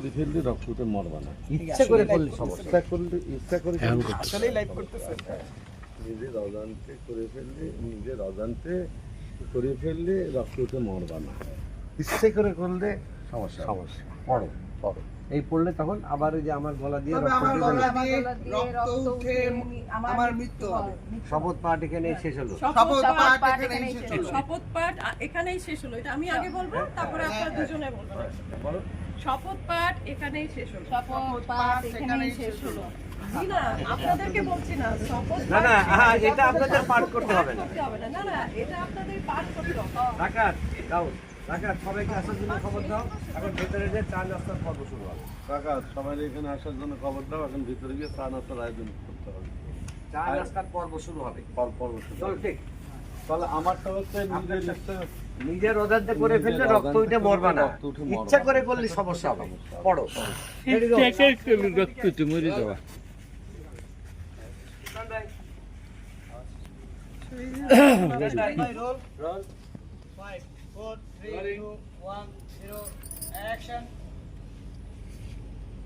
করে ফেললে রক্ততে মরবা না। ইচ্ছে করে করলে সমস্যা করলে ইচ্ছা করে ফেললে আসলেই লাইভ করতেছে। নিজের অজান্তে করে ফেললে নিজের অজান্তে করে ফেললে রক্ততে মরবা না। ইচ্ছে করে করলে সমস্যা সমস্যা। পড়ো পড়ো। এই পড়লে তখন আবার ওই যে আমার গলা দিয়ে রক্ত উঠে আমার মৃত্যু হবে। শপথ পাঠ এখানেই শেষ হলো। শপথ পাঠ এখানেই শেষ হলো। শপথ পাঠ এখানেই শেষ হলো। এটা আমি আগে বলব তারপরে আপনারা দুজনে বলবেন। শপথ পাঠ এখানেই শেষ হলো। শপথ পাঠ এখানেই শেষ হলো। না আপনাদেরকে বলছি না শপথ না না পাঠ এখানেই এটা আপনাদের পাঠ করতে হবে না। না। না না এটা আপনাদের পাঠ করতে হবে। ডাকাত দাও। ডাকাত সবাইকে আসার জন্য খবর দাও। এখন ভেতরে যে চা নাস্তার পর্ব শুরু হবে। এখানে আসার জন্য খবর দাও। এখন ভিতরে গিয়ে চা নাস্তার আয়োজন করতে হবে। চা নাস্তার পর্ব শুরু হবে। পর পর চল ঠিক। তাহলে আমারটা হচ্ছে নিজের ইচ্ছা নিজের অজান্তে করে ফেললে রক্ত উঠে মরবা না। রক্ত উঠে ইচ্ছা। করে করলে সমস্যা হবে। পড়ো।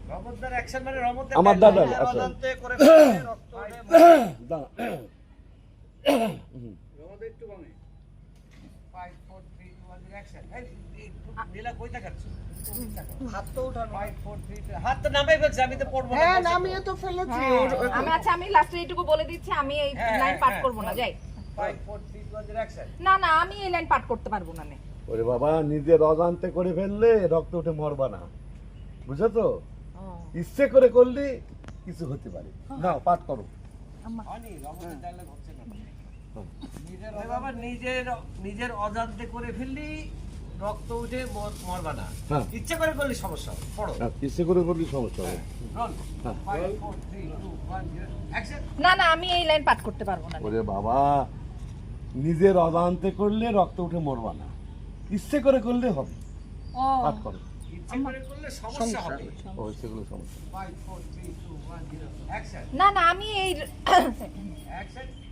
রহমতদার অ্যাকশন মানে রহমতের আমার দাদা আচ্ছা আমি লাস্টে এইটুকু বলে দিচ্ছি আমি এই লাইন পাঠ। না যাই। 5 4 3 2 1 অ্যাকশন না না আমি এই লাইন পাঠ করতে পারব না ওরে বাবা নিজের অজান্তে করে ফেললে রক্ত উঠে মরবা না। বুঝছ? তো ইচ্ছে করে করলে কিছু হতে পারে। না পাঠ করো। না নিজের নিজের অজান্তে করে ফেললি রক্ত উঠে মর- মরবা না। হ্যাঁ। ইচ্ছে করে করলে সমস্যা পড়ো। আর ইচ্ছে করে করলে সমস্যা হবে। হ্যাঁ। 5 4 3 2 1 অ্যাকশন না না আমি এই লাইন পাঠ করতে পারব না। ওরে বাবা নিজের অজান্তে করলে রক্ত উঠে মরবা না। ইচ্ছে করে করলে হবে। ও। পাঠ করো। করলে সমস্যা হবে। ও সমস্যা। 5 4 3 2 1 0 অ্যাকশন না না আমি এই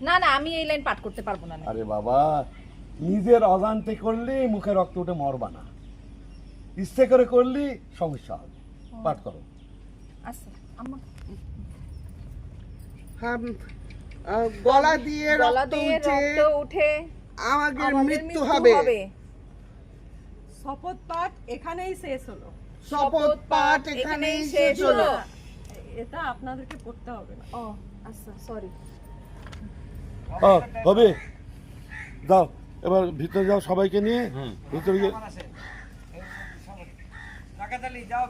না না আমি এই লাইন পাঠ করতে পারব না আরে বাবা নিজের অজান্তে করলে মুখে রক্ত উঠে মরবা না। ইচ্ছে করে করলে সমস্যা হবে। পাঠ করো। আচ্ছা গলা দিয়ে গলা রক্ত দিয়ে উঠে রক্ত উঠে আমাদের মৃত্যু হবে। শপথ পাঠ এখানেই শেষ হলো। শপথ পাঠ এখানেই শেষ হলো। এটা আপনাদেরকে পড়তে হবে না। ও আচ্ছা সরি হবে দাও এবার ভিতরে যাও সবাইকে নিয়ে। ভিতরে গিয়ে যাও।